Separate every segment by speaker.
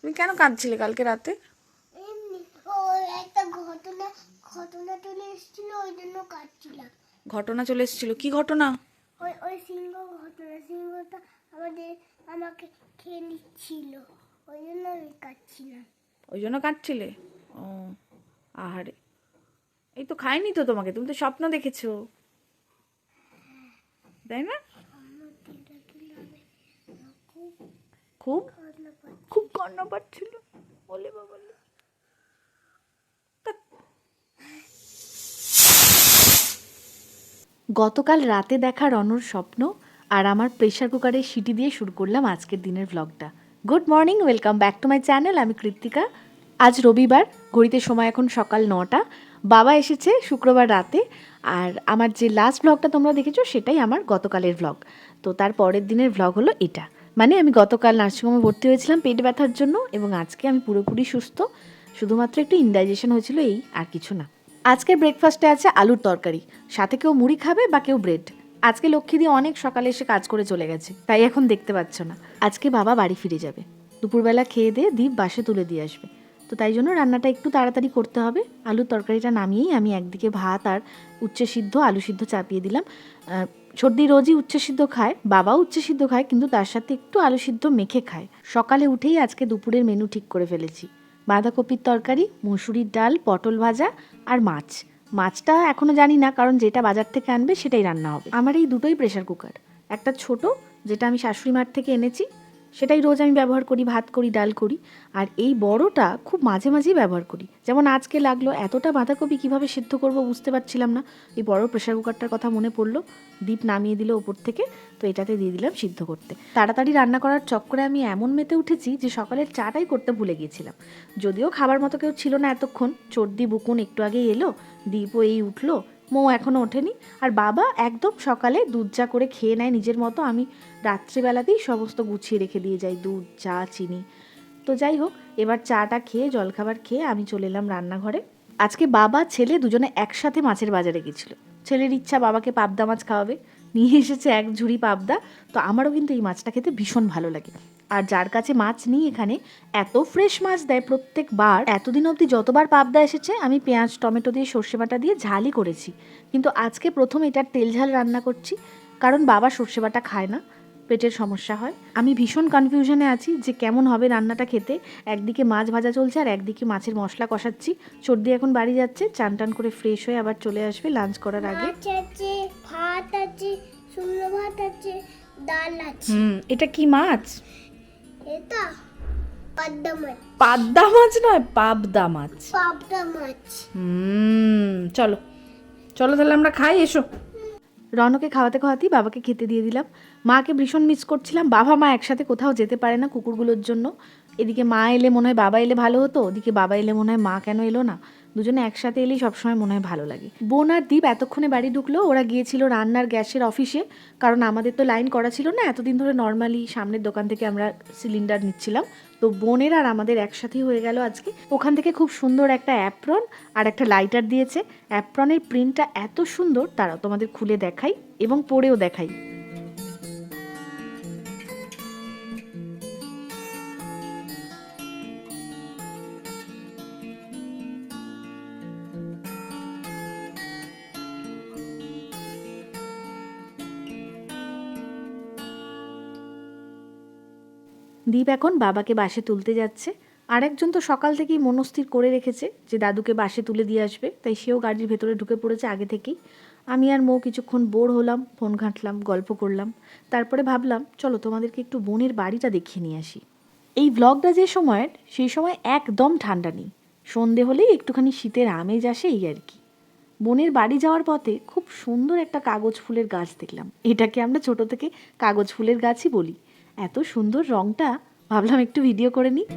Speaker 1: তুমি কেন কাঁদছিলে কালকে রাতে?
Speaker 2: ঘটনা ঘটনা চলে এসেছিল ওই জন্য কাটছিলাম
Speaker 1: ঘটনা চলে এসেছিল। কি ঘটনা?
Speaker 2: ওই ওই সিংহ ঘটনা সিংহটা আমাদের আমাকে খেয়ে নিচ্ছিল। ওই জন্য আমি কাটছিলাম
Speaker 1: ওই জন্য কাঁদছিলে? ও আহারে। এই তো খায়নি তো তোমাকে তুমি তো স্বপ্ন দেখেছ। তাই না
Speaker 2: আমার দিদা কিলামে খুব
Speaker 1: খুব খুব কান্না পাচ্ছিল বলে বাবা গতকাল রাতে দেখা রনর স্বপ্ন আর আমার প্রেশার কুকারে সিটি দিয়ে শুরু করলাম আজকের দিনের ভ্লগটা good morning welcome back to my channel আমি কৃত্তিকা। আজ রবিবার, ঘড়িতে সময় এখন সকাল নটা। বাবা এসেছে শুক্রবার রাতে আর আমার যে লাস্ট ভ্লগটা তোমরা দেখেছ সেটাই আমার গতকালের ভ্লগ তো তার পরের দিনের ভ্লগ হলো এটা। মানে আমি গতকাল নার্সিংহোমে ভর্তি হয়েছিলাম পেট ব্যথার জন্য এবং আজকে আমি পুরোপুরি সুস্থ। শুধুমাত্র একটু ইনডাইজেশন হয়েছিল এই, আর কিছু না। আজকের ব্রেকফাস্টে আছে আলুর তরকারি। সাথে কেউ মুড়ি খাবে বা কেউ ব্রেড আজকে লক্ষ্মী দিয়ে অনেক সকালে এসে কাজ করে চলে গেছে, তাই এখন দেখতে পাচ্ছ না। আজকে বাবা বাড়ি ফিরে যাবে। দুপুরবেলা খেয়ে দিয়ে দীপ বাসে তুলে দিয়ে আসবে। তো তাই জন্য রান্নাটা একটু তাড়াতাড়ি করতে হবে। আলুর তরকারিটা নামিয়েই আমি একদিকে ভাত আর উচ্ছে সিদ্ধ আলু সিদ্ধ চাপিয়ে দিলাম। সর্দি রোজই উচ্ছে সিদ্ধ খায়, বাবাও উচ্ছে সিদ্ধ খায়, কিন্তু তার সাথে একটু আলু সিদ্ধ মেখে খায়। সকালে উঠেই আজকে দুপুরের মেনু ঠিক করে ফেলেছি। বাঁধাকপির তরকারি, মুসুরির ডাল, পটল ভাজা আর মাছ। মাছটা এখনও জানি না, কারণ যেটা বাজার থেকে আনবে সেটাই রান্না হবে। আমার এই দুটোই প্রেশার কুকার একটা ছোট, যেটা আমি শাশুড়ি মাঠ থেকে এনেছি সেটাই রোজ আমি ব্যবহার করি, ভাত করি, ডাল করি। আর এই বড়টা খুব মাঝে মাঝেই ব্যবহার করি। যেমন আজকে লাগল, এতটা বাঁধাকপি কীভাবে সিদ্ধ করব বুঝতে পারছিলাম না। এই বড় প্রেশার কুকারটার কথা মনে পড়ল। ডিপ নামিয়ে দিল ওপর থেকে, তো এটাতে দিয়ে দিলাম সিদ্ধ করতে। তাড়াতাড়ি রান্না করার চক্করে আমি এমন মেতে উঠেছি যে সকালের চাটাই করতে ভুলে গিয়েছিলাম। যদিও খাবার মতো কেউ ছিল না এতক্ষণ। চর্দি, বুকুন একটু আগেই এলো। দীপও এই উঠল। মৌ এখনও ওঠেনি। আর বাবা একদম সকালে দুধ চা করে খেয়ে নেয় নিজের মতো। আমি রাত্রিবেলাতেই সমস্ত গুছিয়ে রেখে দিয়ে যাই, দুধ, চা, চিনি। তো যাই হোক, এবার চাটা খেয়ে, জলখাবার খেয়ে আমি চলে এলাম রান্নাঘরে। আজকে বাবা, ছেলে দুজনে একসাথে মাছের বাজারে গেছিল। ছেলের ইচ্ছা বাবাকে পাবদা মাছ খাওয়াবে। নিয়ে এসেছে এক ঝুড়ি পাবদা। তো আমারও কিন্তু এই মাছটা খেতে ভীষণ ভালো লাগে। আর যার কাছে মাছ নিই এখানে এত ফ্রেশ মাছ দেয় প্রত্যেকবার। এতদিন অবধি যতবার পাবদা এসেছে আমি পেঁয়াজ টমেটো দিয়ে সর্ষে বাটা দিয়ে ঝালই করেছি। কিন্তু আজকে প্রথম এটার তেল ঝাল রান্না করছি কারণ বাবা সর্ষে বাটা খায় না পেটের সমস্যা হয়। আমি ভীষণ কনফিউশনে আছি যে কেমন হবে রান্নাটা খেতে। একদিকে মাছ ভাজা চলছে আর একদিকে মাছের মশলা কষাচ্ছি। সর্দি এখন বাড়ি যাচ্ছে চান টান করে ফ্রেশ হয়ে আবার চলে আসবে লাঞ্চ করার আগে।
Speaker 2: ভাত আছে ভাত আছে ডাল আছে।
Speaker 1: হুম এটা কি মাছ?
Speaker 2: এটা পাবদা মাছ।
Speaker 1: পাবদা মাছ নয় পাবদা মাছ।
Speaker 2: পাবদা মাছ।
Speaker 1: হুম চলো। চলো তাহলে আমরা খাই এসো। রনকে খাওয়াতে খাওয়াতেই বাবাকে খেতে দিয়ে দিলাম। মাকে ভীষণ মিস করছিলাম। বাবা, মা একসাথে কোথাও যেতে পারে না কুকুরগুলোর জন্য। এদিকে মা এলে মনে হয় বাবা এলে ভালো হতো, ওদিকে বাবা এলে মনে হয় মা কেন এলো না। দুজনে একসাথে এলেই সবসময় মনে হয় ভালো লাগে। বোন আর দ্বীপ এতক্ষণে বাড়ি ঢুকলো, ওরা গিয়েছিল রান্নার গ্যাসের অফিসে কারণ আমাদের তো লাইন করা ছিল না, এতদিন ধরে নর্মালি সামনের দোকান থেকে আমরা সিলিন্ডার নিচ্ছিলাম। তো বোনের আর আমাদের একসাথেই হয়ে গেল আজকে। ওখান থেকে খুব সুন্দর একটা অ্যাপ্রন আর একটা লাইটার দিয়েছে। অ্যাপ্রনের প্রিন্টটা এত সুন্দর, তারা তোমাদের খুলে দেখাই এবং পরেও দেখাই। দীপ এখন বাবাকে বাসে তুলতে যাচ্ছে। আরেকজন তো সকাল থেকেই মনস্থির করে রেখেছে যে দাদুকে বাসে তুলে দিয়ে আসবে, তাই সেও গাড়ির ভেতরে ঢুকে পড়েছে আগে থেকেই। আমি আর মৌ কিছুক্ষণ বোর হলাম, ফোন ঘাঁটলাম, গল্প করলাম। তারপরে ভাবলাম, চলো তোমাদেরকে একটু বোনের বাড়িটা দেখিয়ে নিয়ে আসি। এই ব্লগটা যে সময়ের সেই সময় একদম ঠান্ডা নেই। সন্ধে হলেই একটুখানি শীতের আমেজ আসে এই আর কি। বোনের বাড়ি যাওয়ার পথে খুব সুন্দর একটা কাগজ ফুলের গাছ দেখলাম। এটাকে আমরা ছোট থেকে কাগজ ফুলের গাছই বলি। এত সুন্দর রংটা। ভাবলাম একটু ভিডিও করে নিই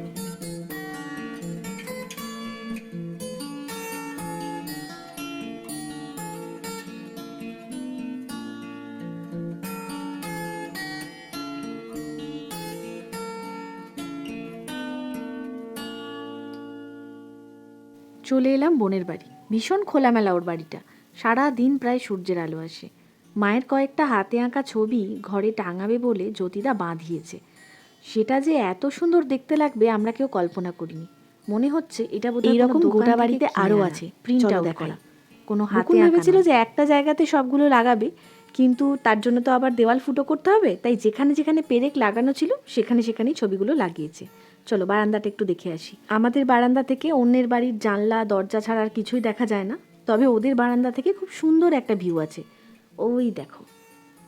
Speaker 1: চলে এলাম বোনের বাড়ি। ভীষণ খোলামেলা ওর বাড়িটা। সারা দিন প্রায় সূর্যের আলো আসে। মায়ের কয়েকটা হাতে আঁকা ছবি ঘরে টাঙাবে বলে জ্যোতিদা বাঁধিয়েছে। সেটা যে এত সুন্দর দেখতে লাগবে আমরা কেউ কল্পনা করিনি। মনে হচ্ছে এটা এইরকম গোটা বাড়িতে আরও আছে। প্রিন্টটাও দেখো না কোনো হাতে ভেবেছিল যে একটা জায়গাতে সবগুলো লাগাবে কিন্তু তার জন্য তো আবার দেওয়াল ফুটো করতে হবে তাই যেখানে যেখানে পেরেক লাগানো ছিল সেখানে সেখানেই ছবিগুলো লাগিয়েছে। চলো বারান্দাটা একটু দেখে আসি। আমাদের বারান্দা থেকে অন্যের বাড়ির জানলা দরজা ছাড়া আর কিছুই দেখা যায় না। তবে ওদের বারান্দা থেকে খুব সুন্দর একটা ভিউ আছে। ওই দেখো,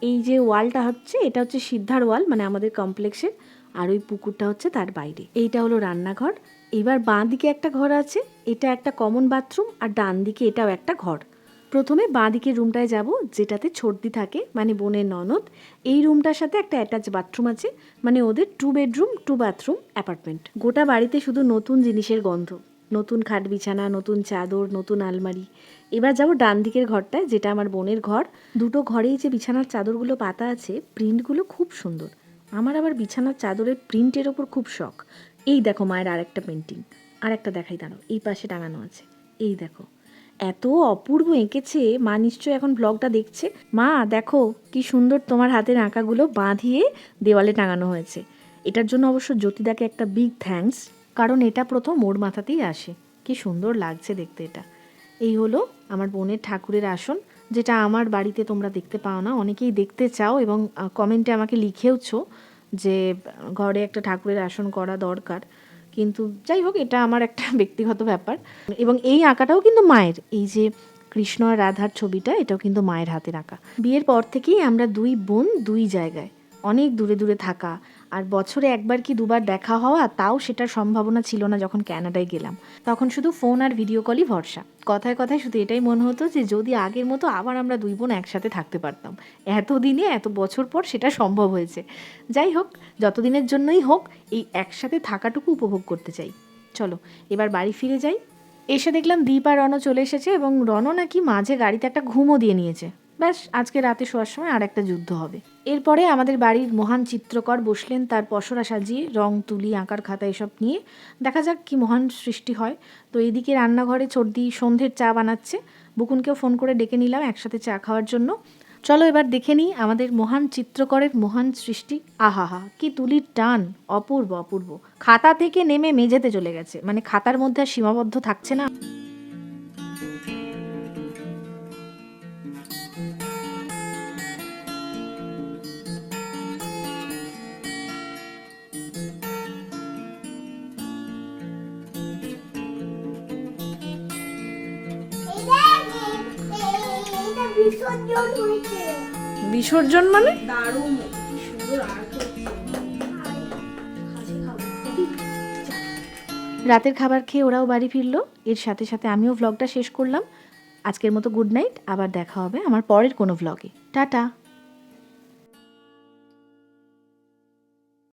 Speaker 1: এই যে ওয়ালটা হচ্ছে, এটা হচ্ছে সিদ্ধার ওয়াল মানে আমাদের কমপ্লেক্সের, আর ওই পুকুরটা হচ্ছে তার বাইরে। এইটা হলো রান্নাঘর। এবার বাঁ দিকে একটা ঘর আছে, এটা একটা কমন বাথরুম, আর ডান দিকে এটাও একটা ঘর। প্রথমে বাঁ দিকের রুমটায় যাব, যেটাতে ছর্দি থাকে মানে বোনের ননদ। এই রুমটার সাথে একটা অ্যাটাচ বাথরুম আছে মানে ওদের two bedroom, two bathroom apartment. গোটা বাড়িতে শুধু নতুন জিনিসের গন্ধ। নতুন খাট বিছানা, নতুন চাদর, নতুন আলমারি। এবার যাব ডান দিকের ঘরটায়, যেটা আমার বোনের ঘর। দুটো ঘরেই যে বিছানার চাদরগুলো পাতা আছে প্রিন্টগুলো খুব সুন্দর। আমার আবার বিছানার চাদরের প্রিন্টের ওপর খুব শখ। এই দেখো মায়ের আরেকটা পেন্টিং আর একটা দেখাই দাঁড়ো এই পাশে টাঙানো আছে। এই দেখো। এত অপূর্ব এঁকেছে, মা নিশ্চয়ই এখন ব্লগটা দেখছে। মা, দেখো, কি সুন্দর তোমার হাতের আঁকাগুলো বাঁধিয়ে দেওয়ালে টাঙানো হয়েছে। এটার জন্য অবশ্য জ্যোতিদাকে একটা বিগ থ্যাঙ্কস কারণ এটা প্রথম ওর মাথাতেই আসে। কি সুন্দর লাগছে দেখতে এটা। এই হলো আমার বোনের ঠাকুরের আসন, যেটা আমার বাড়িতে তোমরা দেখতে পাও না। অনেকেই দেখতে চাও এবং কমেন্টে আমাকে লিখেওছো যে, ঘরে একটা ঠাকুরের আসন করা দরকার। কিন্তু যাই হোক, এটা আমার একটা ব্যক্তিগত ব্যাপার। এবং এই আঁকাটাও কিন্তু মায়ের। এই যে কৃষ্ণ আর রাধার ছবিটা, এটাও কিন্তু মায়ের হাতের আঁকা। বিয়ের পর থেকেই আমরা দুই বোন দুই জায়গায়, অনেক দূরে দূরে থাকা আর বছরে একবার কি দুবার দেখা হওয়া তাও সেটার সম্ভাবনা ছিল না যখন ক্যানাডায় গেলাম। তখন শুধু ফোন আর ভিডিও কলই ভরসা। কথায় কথায় শুধু এটাই মনে হতো যে যদি আগের মতো আবার আমরা দুই বোন একসাথে থাকতে পারতাম। এতদিনে, এত বছর পর সেটা সম্ভব হয়েছে। যাই হোক, যতদিনের জন্যই হোক, এই একসাথে থাকাটুকু উপভোগ করতে চাই। চলো, এবার বাড়ি ফিরে যাই। এসে দেখলাম দীপ আর রণ চলে এসেছে এবং রণ নাকি মাঝে গাড়িতে একটা ঘুমও দিয়ে নিয়েছে। ব্যাস, আজকে রাতে শোয়ার সময় আর একটা যুদ্ধ হবে। এরপরে আমাদের বাড়ির মহান চিত্রকর বসলেন তার পসরা সাজিয়ে, রং, তুলি, আঁকার খাতা এসব নিয়ে। দেখা যাক কি মহান সৃষ্টি হয়। তো এইদিকে রান্নাঘরে চর্দি সন্ধ্যের চা বানাচ্ছে। বুকুনকেও ফোন করে ডেকে নিলাম একসাথে চা খাওয়ার জন্য। চলো এবার দেখে নিই আমাদের মহান চিত্রকরের মহান সৃষ্টি। আহাহা, কি তুলির টান! অপূর্ব অপূর্ব। খাতা থেকে নেমে মেঝেতে চলে গেছে। মানে খাতার মধ্যে সীমাবদ্ধ থাকছে না।
Speaker 2: বিসর্জন হয়েছে
Speaker 1: বিসর্জন মানে?
Speaker 2: দারুণ কি সুন্দর
Speaker 1: রাতের খাবার খেয়ে ওরাও বাড়ি ফিরলো। এর সাথে সাথে আমিও ভ্লগটা শেষ করলাম। আজকের মতো গুড নাইট আবার দেখা হবে আমার পরের কোনো ভ্লগে টাটা।